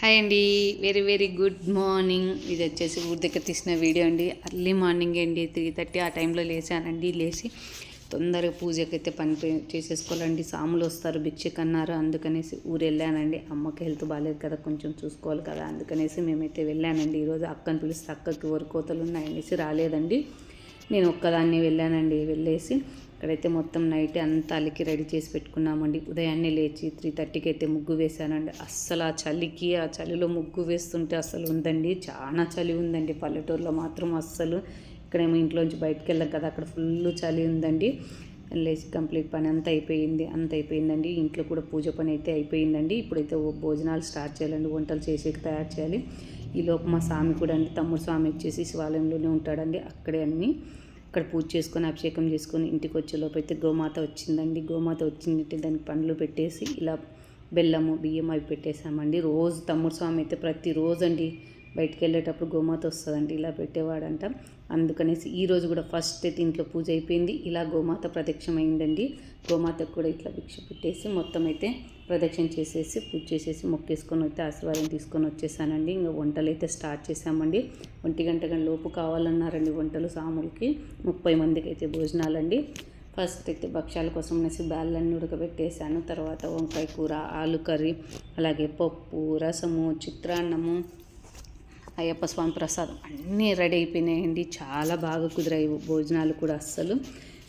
Hi అండి. Very very good morning. ఇది వచ్చేసి ఊరి దగ్గర తీసిన వీడియో అండి. అర్లీ మార్నింగ్ అండి. త్రీ థర్టీ ఆ టైంలో లేచానండి. లేచి తొందరగా పూజకైతే పని చేసేసుకోవాలండి. సాములు వస్తారు భిక్షకు అన్నారు అందుకనేసి ఊరు వెళ్ళానండి. అమ్మకి హెల్త్ బాగాలేదు కదా కొంచెం చూసుకోవాలి కదా అందుకనేసి మేమైతే వెళ్ళానండి. ఈరోజు అక్కని పిలిస్తే అక్కకి వరకు కోతలు ఉన్నాయనేసి రాలేదండి. నేను ఒక్కదాన్ని వెళ్ళానండి. వెళ్ళేసి ఇక్కడైతే మొత్తం నైట్ అంతా అలికి రెడీ చేసి పెట్టుకున్నామండి. ఉదయాన్నే లేచి త్రీ థర్టీకి అయితే ముగ్గు వేశానండి. అస్సలు ఆ చలికి ఆ చలిలో ముగ్గు వేస్తుంటే అస్సలు ఉందండి. చాలా చలి ఉందండి. పల్లెటూరులో మాత్రం అస్సలు. ఇక్కడేమో ఇంట్లోంచి బయటకు వెళ్ళాం కదా అక్కడ ఫుల్ చలి ఉందండి. లేచి కంప్లీట్ పని అంతా అయిపోయింది అంత అయిపోయిందండి. ఇంట్లో కూడా పూజ పని అయితే అయిపోయిందండి. ఇప్పుడైతే భోజనాలు స్టార్ట్ చేయాలండి వంటలు చేసేకి తయారు చేయాలి. ఈలోపు మా స్వామి కూడా అండి తమ్ముడు స్వామి వచ్చేసి శివాలయంలోనే ఉంటాడండి అక్కడే అన్ని అక్కడ పూజ చేసుకొని అభిషేకం చేసుకొని ఇంటికి వచ్చే లోపైతే గోమాత వచ్చిందండి. గోమాత వచ్చిందంటే దానికి పండ్లు పెట్టేసి ఇలా బెల్లము బియ్యం అవి పెట్టేసామండి రోజు తమ్ముడు స్వామి అయితే ప్రతిరోజు అండి బయటికి వెళ్ళేటప్పుడు గోమాత వస్తుందండి. ఇలా పెట్టేవాడంట. అందుకనేసి ఈ రోజు కూడా ఫస్ట్ అయితే ఇంట్లో పూజ అయిపోయింది. ఇలా గోమాత ప్రత్యక్షమైందండి. గోమాతకు కూడా ఇట్లా భిక్ష పెట్టేసి మొత్తం అయితే ప్రదక్షిణ చేసేసి పూజ చేసేసి మొక్కేసుకొని అయితే ఆశీర్వాదం తీసుకొని వచ్చేసానండి. ఇంకా వంటలు అయితే స్టార్ట్ చేసామండి ఒంటి గంట లోపు కావాలన్నారండి వంటలు సాములకి. ముప్పై మందికి అయితే భోజనాలండి. ఫస్ట్ అయితే భక్ష్యాల కోసం అనేసి బ్యాళ్ళన్నీ ఉడకబెట్టేసాను. తర్వాత వంకాయ కూర ఆలు కర్రీ అలాగే పప్పు రసము చిత్రాన్నము అయ్యప్ప స్వామి ప్రసాదం అన్నీ రెడీ అయిపోయినాయండి. చాలా బాగా కుదిరాయి భోజనాలు కూడా అస్సలు.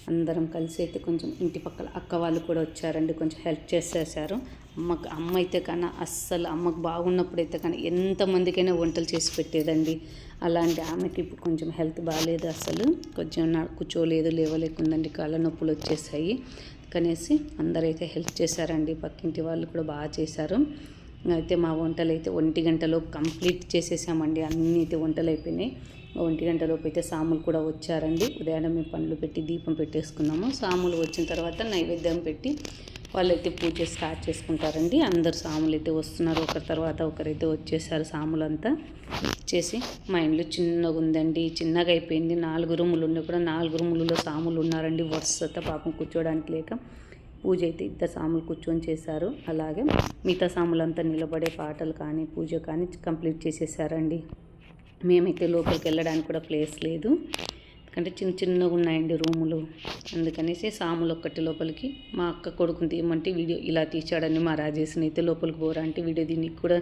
అందరం కలిసి అయితే కొంచెం ఇంటి పక్కల అక్క వాళ్ళు కూడా వచ్చారండి కొంచెం హెల్ప్ చేసేసారు. అమ్మకు అమ్మ అయితే కన్నా అస్సలు అమ్మకు బాగున్నప్పుడు అయితే కానీ ఎంతమందికైనా వంటలు చేసి పెట్టేదండి. అలాంటి ఆమెకి ఇప్పుడు కొంచెం హెల్త్ బాగాలేదు అసలు. కొంచెం నా- కూర్చోలేదు లేవలేకుందండి కాళ్ళ నొప్పులు వచ్చేసాయి. కనేసి అందరైతే హెల్ప్ చేశారండి. పక్కింటి వాళ్ళు కూడా బాగా చేశారు. అయితే మా వంటలు అయితే ఒంటి గంటలో కంప్లీట్ చేసేసామండి. అన్నీ అయితే వంటలు అయిపోయినాయి ఒంటి గంటలోపు అయితే సాములు కూడా వచ్చారండి. ఉదయాన్నే మేము పండ్లు పెట్టి దీపం పెట్టేసుకున్నాము. సాములు వచ్చిన తర్వాత నైవేద్యం పెట్టి వాళ్ళైతే పూజ స్టార్ట్ చేసుకుంటారండి. అందరు సాములు అయితే వస్తున్నారు. ఒకరి తర్వాత ఒకరైతే వచ్చేసారు సాములంతా చేసి. మా ఇంట్లో చిన్నగా ఉందండి. చిన్నగా అయిపోయింది. నాలుగు రూములు ఉన్నాయి కూడా నాలుగు రూములలో సాములు ఉన్నారండి. వరుసతో పాపం కూర్చోడానికి లేక పూజ అయితే ఇద్దరు సాములు కూర్చొని చేశారు. అలాగే మిగతా సాములంతా నిలబడే పాటలు కానీ పూజ కానీ కంప్లీట్ చేసేసారండి. మేమైతే లోపలికి వెళ్ళడానికి కూడా ప్లేస్ లేదు. ఎందుకంటే చిన్న చిన్నగా ఉన్నాయండి రూములు. అందుకనేసి సాములు ఒక్కటి లోపలికి. మా అక్క కొడుకుని తీయమంటే వీడియో ఇలా తీసాడని మా రాజేశ్ని అయితే లోపలికి పోరా అంటే వీడియో దీనికి కూడా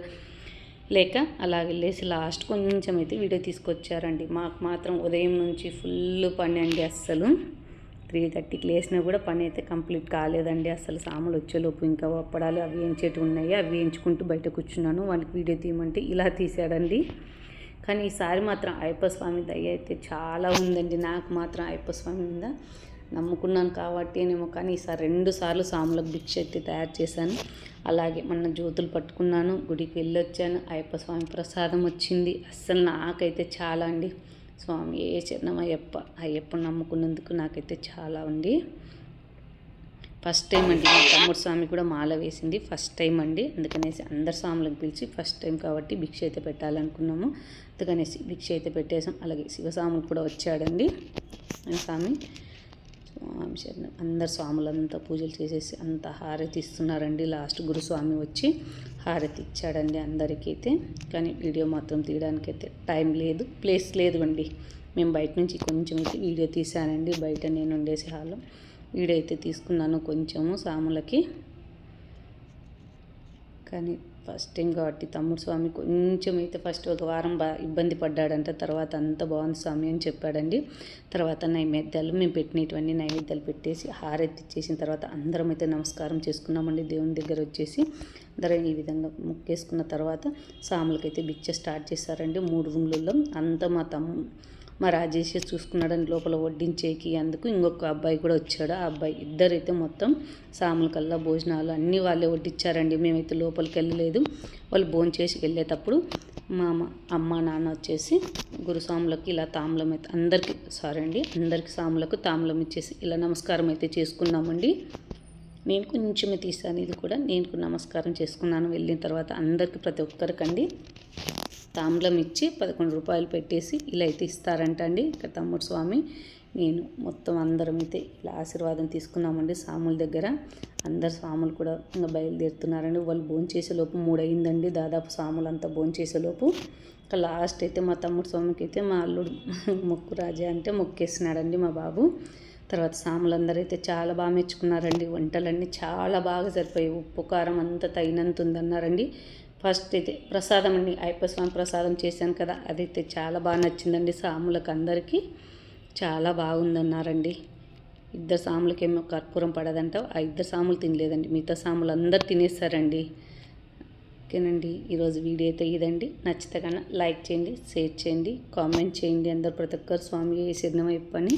లేక అలా వెళ్ళేసి లాస్ట్ కొంచెం అయితే వీడియో తీసుకొచ్చారండి. మాకు మాత్రం ఉదయం నుంచి ఫుల్ పని అండి అస్సలు. త్రీ థర్టీకి లేసినా కూడా పని అయితే కంప్లీట్ కాలేదండి. అసలు సాములు వచ్చేలోపు ఇంకా అప్పడాలు అవి ఎంచేటి ఉన్నాయి. అవి వేయించుకుంటూ బయట కూర్చున్నాను. వానికి వీడియో తీయమంటే ఇలా తీసాడండి కానీ ఈసారి మాత్రం అయ్యప్ప స్వామి దయ అయితే చాలా ఉందండి. నాకు మాత్రం అయ్యప్ప స్వామి మీద నమ్ముకున్నాను కాబట్టి ఏమో కానీ ఈసారి రెండు సార్లు సాములకు భిక్ష అయితే తయారు చేశాను. అలాగే మొన్న జ్యోతులు పట్టుకున్నాను గుడికి వెళ్ళొచ్చాను అయ్యప్ప స్వామి ప్రసాదం వచ్చింది. అస్సలు నాకైతే చాలా అండి. స్వామి ఏ చిన్న అయ్యప్ప అయ్యప్ప నమ్ముకున్నందుకు నాకైతే చాలా ఉంది ఫస్ట్ టైం అండి మా తమ్ముడు స్వామి కూడా మాల వేసింది. ఫస్ట్ టైం అండి. అందుకనేసి అందరు స్వాములకు పిలిచి ఫస్ట్ టైం కాబట్టి భిక్ష అయితే పెట్టాలనుకున్నాము. అందుకనేసి భిక్ష అయితే పెట్టేసాం. అలాగే శివస్వాములు కూడా వచ్చాడండి. స్వామి. స్వామి శరణం. అందరు స్వాములంతా పూజలు చేసేసి అంత హారతి ఇస్తున్నారండి. లాస్ట్ గురుస్వామి వచ్చి హారతి ఇచ్చాడండి అందరికైతే కానీ వీడియో మాత్రం తీయడానికైతే టైం లేదు ప్లేస్ లేదు అండి. మేము బయట నుంచి కొంచెం అయితే వీడియో తీసానండి బయట నేను ఉండేసి హాల్లో. వీడైతే తీసుకున్నాను కొంచెము సాములకి. కానీ ఫస్ట్ టైం కాబట్టి తమ్ముడు స్వామి కొంచెం అయితే ఫస్ట్ ఒక వారం బా ఇబ్బంది పడ్డాడంట తర్వాత అంత బాగుంది స్వామి అని చెప్పాడండి. తర్వాత నైవేద్యాలు మేము పెట్టినటువంటి నైవేద్యాలు పెట్టేసి హారతి ఇచ్చేసిన తర్వాత అందరం అయితే నమస్కారం చేసుకున్నామండి. దేవుని దగ్గర వచ్చేసి అందరం ఈ విధంగా ముక్కేసుకున్న తర్వాత సాములకైతే బిచ్చ స్టార్ట్ చేశారండి మూడు రూమ్లలో. అంతా మా తమ్ము మా రాజేష్ చూసుకున్నాడని లోపల వడ్డించేకి అందుకు ఇంకొక అబ్బాయి కూడా వచ్చాడు. ఆ అబ్బాయి ఇద్దరైతే మొత్తం సాముల కల్లా భోజనాలు అన్నీ వాళ్ళే వడ్డించారండి మేమైతే లోపలికి వెళ్ళలేదు. వాళ్ళు భోజనం చేసి వెళ్ళేటప్పుడు మా అమ్మ అమ్మ నాన్న వచ్చేసి గురుస్వాములకు ఇలా తాంబూలం అయితే అందరికీ సారీ అండి అందరికి సాములకు తాంబూలం ఇచ్చేసి ఇలా నమస్కారం అయితే చేసుకున్నామండి. నేను కొంచెమే తీసాను ఇది కూడా నేను నమస్కారం చేసుకున్నాను. వెళ్ళిన తర్వాత అందరికీ ప్రతి ఒక్కరికండి. తాంబూలం ఇచ్చి పదకొండు రూపాయలు పెట్టేసి ఇలా అయితే ఇస్తారంట అండి ఇక్కడ తమ్ముడు స్వామి. నేను మొత్తం అందరం అయితే ఇలా ఆశీర్వాదం తీసుకున్నామండి సాముల దగ్గర. అందరు స్వాములు కూడా ఇంకా బయలుదేరుతున్నారండి. వాళ్ళు భోంచేసేలోపు మూడు అయిందండి దాదాపు స్వాములు అంతా భోంచేసేలోపు ఇంకా లాస్ట్ అయితే మా తమ్ముడు స్వామికి అయితే మా అల్లుడు మొక్కు రాజా అంటే మొక్కేసినాడండి మా బాబు. తర్వాత సాములందరూ అయితే చాలా బాగా మెచ్చుకున్నారండి. వంటలన్నీ చాలా బాగా సరిపోయాయి. ఉప్పు కారం అంతా తగినంత ఉందన్నారండి. ఫస్ట్ అయితే ప్రసాదం అండి. అయ్యప్ప స్వామి ప్రసాదం చేశాను కదా. అదైతే చాలా బాగా నచ్చిందండి సాములకు అందరికీ చాలా బాగుందన్నారండి. ఇద్దరు సాములకేమో కర్పూరం పడదంట ఆ ఇద్దరు సాములు తినలేదండి. మిగతా సాములు అందరు తినేస్తారండి. ఓకేనండి. ఈరోజు వీడియో అయితే ఇదండి. నచ్చితే కన్నా లైక్ చేయండి షేర్ చేయండి కామెంట్ చేయండి అందరు ప్రతి ఒక్కరు స్వామి సిద్ధమైపని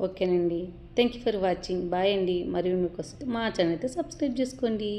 ఓకేనండి. Thank you for watching. Bye అండి. మరియు మీకు వస్తే మా ఛానల్ అయితే సబ్స్క్రైబ్ చేసుకోండి.